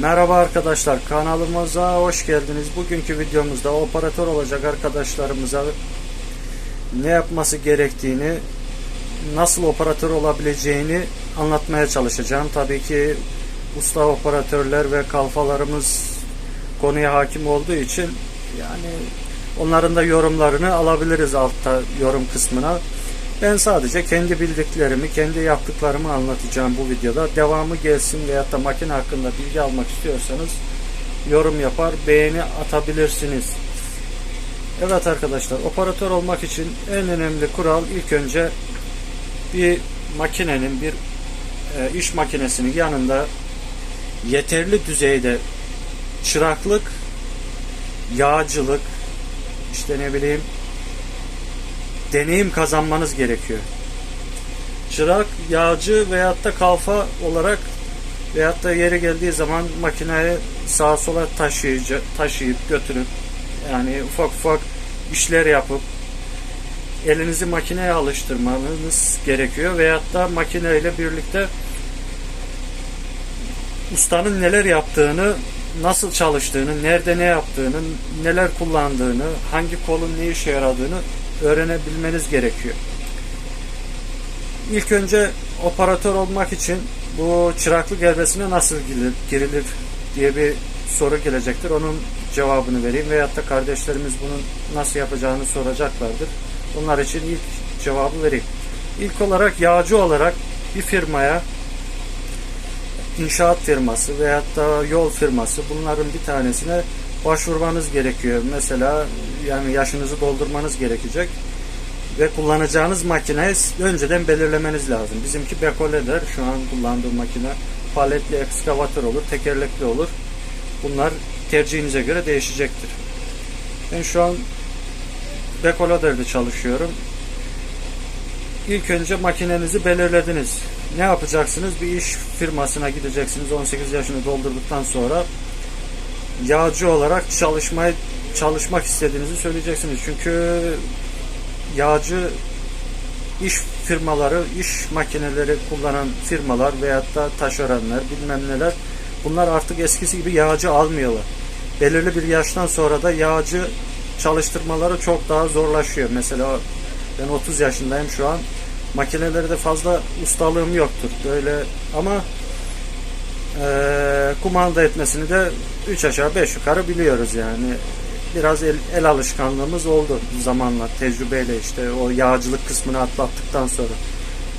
Merhaba arkadaşlar kanalımıza hoş geldiniz. Bugünkü videomuzda operatör olacak arkadaşlarımıza ne yapması gerektiğini, nasıl operatör olabileceğini anlatmaya çalışacağım. Tabii ki usta operatörler ve kalfalarımız konuya hakim olduğu için yani onların da yorumlarını alabiliriz altta yorum kısmına. Ben sadece kendi bildiklerimi, kendi yaptıklarımı anlatacağım bu videoda. Devamı gelsin veyahut da makine hakkında bilgi almak istiyorsanız yorum yapar, beğeni atabilirsiniz. Evet arkadaşlar, operatör olmak için en önemli kural ilk önce bir makinenin, bir e, iş makinesinin yanında yeterli düzeyde çıraklık, yağcılık, işte ne bileyim deneyim kazanmanız gerekiyor. Çırak, yağcı veyahut da kalfa olarak veyahut da yeri geldiği zaman makinayı sağa sola taşıyıcı, taşıyıp götürüp yani ufak ufak işler yapıp elinizi makineye alıştırmanız gerekiyor veyahut da makineyle birlikte ustanın neler yaptığını, nasıl çalıştığını, nerede ne yaptığını, neler kullandığını, hangi kolun ne işe yaradığını öğrenebilmeniz gerekiyor. İlk önce operatör olmak için bu çıraklık evresine nasıl girilir, diye bir soru gelecektir. Onun cevabını vereyim veyahut da kardeşlerimiz bunun nasıl yapacağını soracaklardır. Onlar için ilk cevabı vereyim. İlk olarak yağcı olarak bir firmaya inşaat firması veyahut da yol firması bunların bir tanesine başvurmanız gerekiyor. Mesela yani yaşınızı doldurmanız gerekecek ve kullanacağınız makineyi önceden belirlemeniz lazım. Bizimki Bekole'dir. Şu an kullandığım makine paletli ekskavatör olur, tekerlekli olur. Bunlar tercihinize göre değişecektir. Ben şu an Bekolader'de çalışıyorum. İlk önce makinenizi belirlediniz. Ne yapacaksınız? Bir iş firmasına gideceksiniz. 18 yaşını doldurduktan sonra yağcı olarak çalışmayı çalışmak istediğinizi söyleyeceksiniz. Çünkü yağcı iş firmaları, iş makineleri kullanan firmalar veyahut da taşeronlar bilmem neler bunlar artık eskisi gibi yağcı almıyorlar. Belirli bir yaştan sonra da yağcı çalıştırmaları çok daha zorlaşıyor. Mesela ben 30 yaşındayım şu an. Makinelerde fazla ustalığım yoktur. Böyle ama e, kumanda etmesini de 3 aşağı 5 yukarı biliyoruz yani. Biraz el, el alışkanlığımız oldu zamanla, tecrübeyle işte o yağcılık kısmını atlattıktan sonra.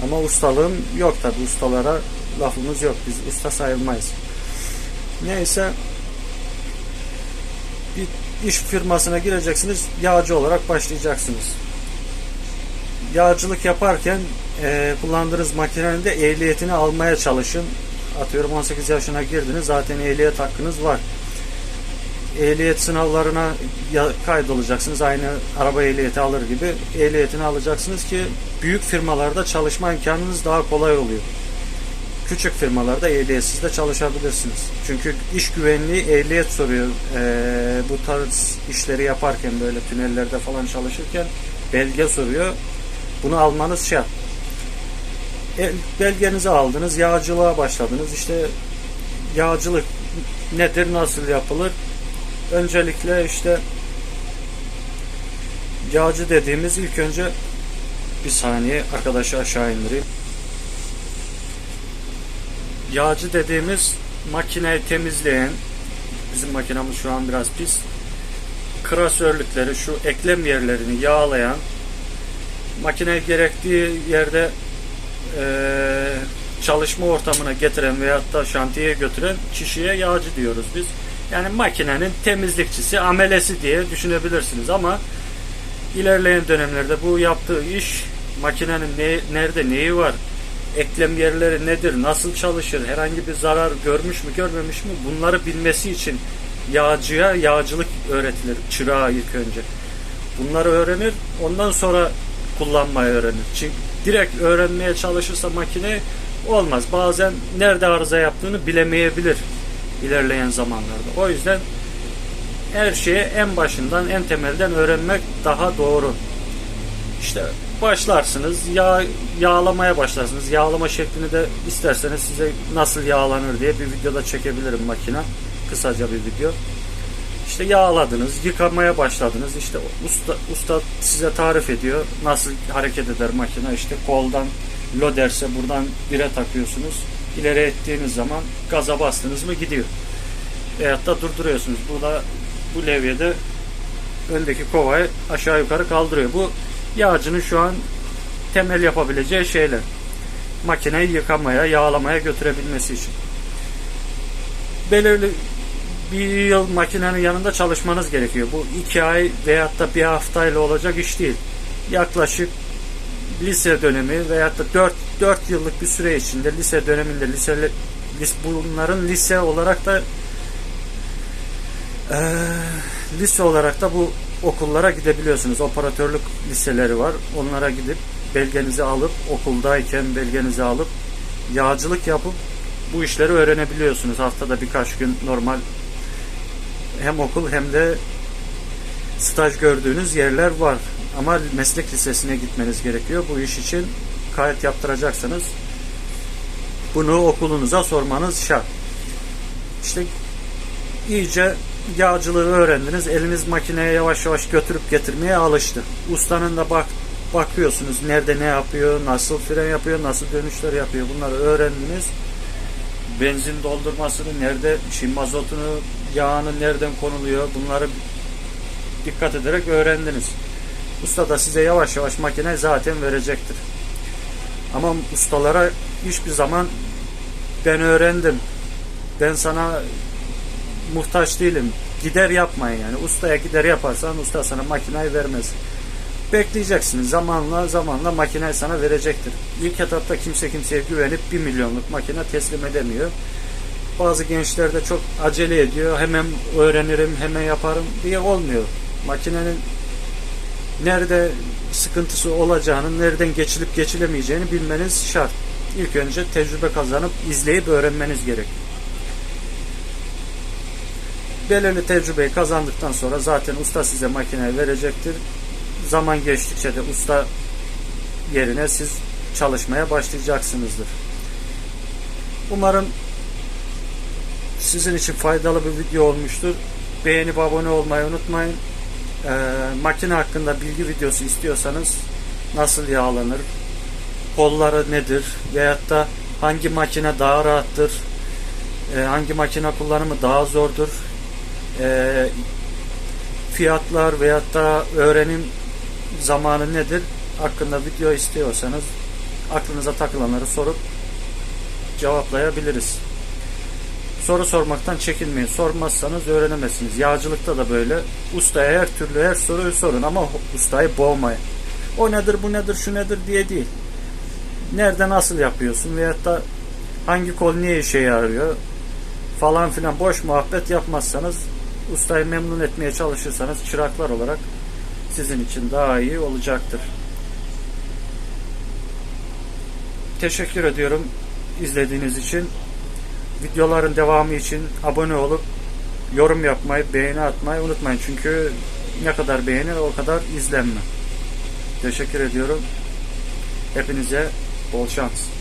Ama ustalığım yok tabi ustalara lafımız yok. Biz usta sayılmayız. Neyse bir iş firmasına gireceksiniz. Yağcı olarak başlayacaksınız. Yağcılık yaparken e, kullandığınız makinenin de ehliyetini almaya çalışın atıyorum 18 yaşına girdiniz zaten ehliyet hakkınız var. Ehliyet sınavlarına kaydolacaksınız. Aynı araba ehliyeti alır gibi ehliyetini alacaksınız ki büyük firmalarda çalışma imkanınız daha kolay oluyor. Küçük firmalarda ehliyetsiz de çalışabilirsiniz. Çünkü iş güvenliği ehliyet soruyor. Ee, bu tarz işleri yaparken böyle tünellerde falan çalışırken belge soruyor. Bunu almanız şart belgenizi aldınız, yağcılığa başladınız. İşte yağcılık nedir, nasıl yapılır? Öncelikle işte yağcı dediğimiz ilk önce bir saniye arkadaşı aşağı indireyim. Yağcı dediğimiz makineyi temizleyen bizim makinamız şu an biraz pis. Krasörlükleri, şu eklem yerlerini yağlayan makine gerektiği yerde e, çalışma ortamına getiren veyahut da şantiyeye götüren kişiye yağcı diyoruz biz. Yani makinenin temizlikçisi, amelesi diye düşünebilirsiniz ama ilerleyen dönemlerde bu yaptığı iş makinenin ne, nerede neyi var, eklem yerleri nedir, nasıl çalışır, herhangi bir zarar görmüş mü görmemiş mi bunları bilmesi için yağcıya yağcılık öğretilir çırağa ilk önce. Bunları öğrenir ondan sonra kullanmayı öğrenir. Çünkü direkt öğrenmeye çalışırsa makine olmaz. Bazen nerede arıza yaptığını bilemeyebilir ilerleyen zamanlarda. O yüzden her şeyi en başından, en temelden öğrenmek daha doğru. İşte başlarsınız. Yağ, yağlamaya başlarsınız. Yağlama şeklini de isterseniz size nasıl yağlanır diye bir videoda çekebilirim makine. Kısaca bir video. İşte yağladınız, yıkamaya başladınız. İşte usta, usta size tarif ediyor. Nasıl hareket eder makine. İşte koldan loderse buradan bire takıyorsunuz. İleri ettiğiniz zaman gaza bastınız mı gidiyor. Veyahut da durduruyorsunuz. Burada bu levyede öndeki kovayı aşağı yukarı kaldırıyor. Bu yağcının şu an temel yapabileceği şeyler. Makineyi yıkamaya, yağlamaya götürebilmesi için. Belirli bir yıl makinenin yanında çalışmanız gerekiyor. Bu iki ay veyahut da bir haftayla olacak iş değil. Yaklaşık lise dönemi veyahut da 4, 4 yıllık bir süre içinde lise döneminde lise, lis, bunların lise olarak da eee, lise olarak da bu okullara gidebiliyorsunuz. Operatörlük liseleri var. Onlara gidip belgenizi alıp okuldayken belgenizi alıp yağcılık yapıp bu işleri öğrenebiliyorsunuz. Haftada birkaç gün normal hem okul hem de staj gördüğünüz yerler var. Ama meslek lisesine gitmeniz gerekiyor. Bu iş için kayıt yaptıracaksanız bunu okulunuza sormanız şart. İşte iyice yağcılığı öğrendiniz. Eliniz makineye yavaş yavaş götürüp getirmeye alıştı. Ustanın da bak bakıyorsunuz nerede ne yapıyor, nasıl fren yapıyor, nasıl dönüşler yapıyor. Bunları öğrendiniz. Benzin doldurmasını nerede, şimdi mazotunu, yağını nereden konuluyor bunları dikkat ederek öğrendiniz. Usta da size yavaş yavaş makine zaten verecektir. Ama ustalara hiçbir zaman ben öğrendim. Ben sana muhtaç değilim. Gider yapmayın yani. Ustaya gider yaparsan usta sana makinayı vermez. Bekleyeceksiniz. Zamanla zamanla makineyi sana verecektir. İlk etapta kimse kimseye güvenip 1 milyonluk makine teslim edemiyor. Bazı gençler de çok acele ediyor. Hemen öğrenirim, hemen yaparım diye olmuyor. Makinenin nerede sıkıntısı olacağını, nereden geçilip geçilemeyeceğini bilmeniz şart. İlk önce tecrübe kazanıp izleyip öğrenmeniz gerek. Belirli tecrübeyi kazandıktan sonra zaten usta size makineyi verecektir. Zaman geçtikçe de usta yerine siz çalışmaya başlayacaksınızdır. Umarım sizin için faydalı bir video olmuştur. Beğenip abone olmayı unutmayın. Ee, makine hakkında bilgi videosu istiyorsanız nasıl yağlanır, kolları nedir veyahut da hangi makine daha rahattır, e, hangi makine kullanımı daha zordur, e, fiyatlar veyahut da öğrenim zamanı nedir hakkında video istiyorsanız aklınıza takılanları sorup cevaplayabiliriz. Soru sormaktan çekinmeyin. Sormazsanız öğrenemezsiniz. Yağcılıkta da böyle. Ustaya her türlü her soruyu sorun ama ustayı boğmayın. O nedir, bu nedir, şu nedir diye değil. Nerede nasıl yapıyorsun veyahut da hangi kol niye işe yarıyor falan filan boş muhabbet yapmazsanız ustayı memnun etmeye çalışırsanız çıraklar olarak sizin için daha iyi olacaktır. Teşekkür ediyorum izlediğiniz için. Videoların devamı için abone olup yorum yapmayı, beğeni atmayı unutmayın. Çünkü ne kadar beğenir o kadar izlenme. Teşekkür ediyorum. Hepinize bol şans.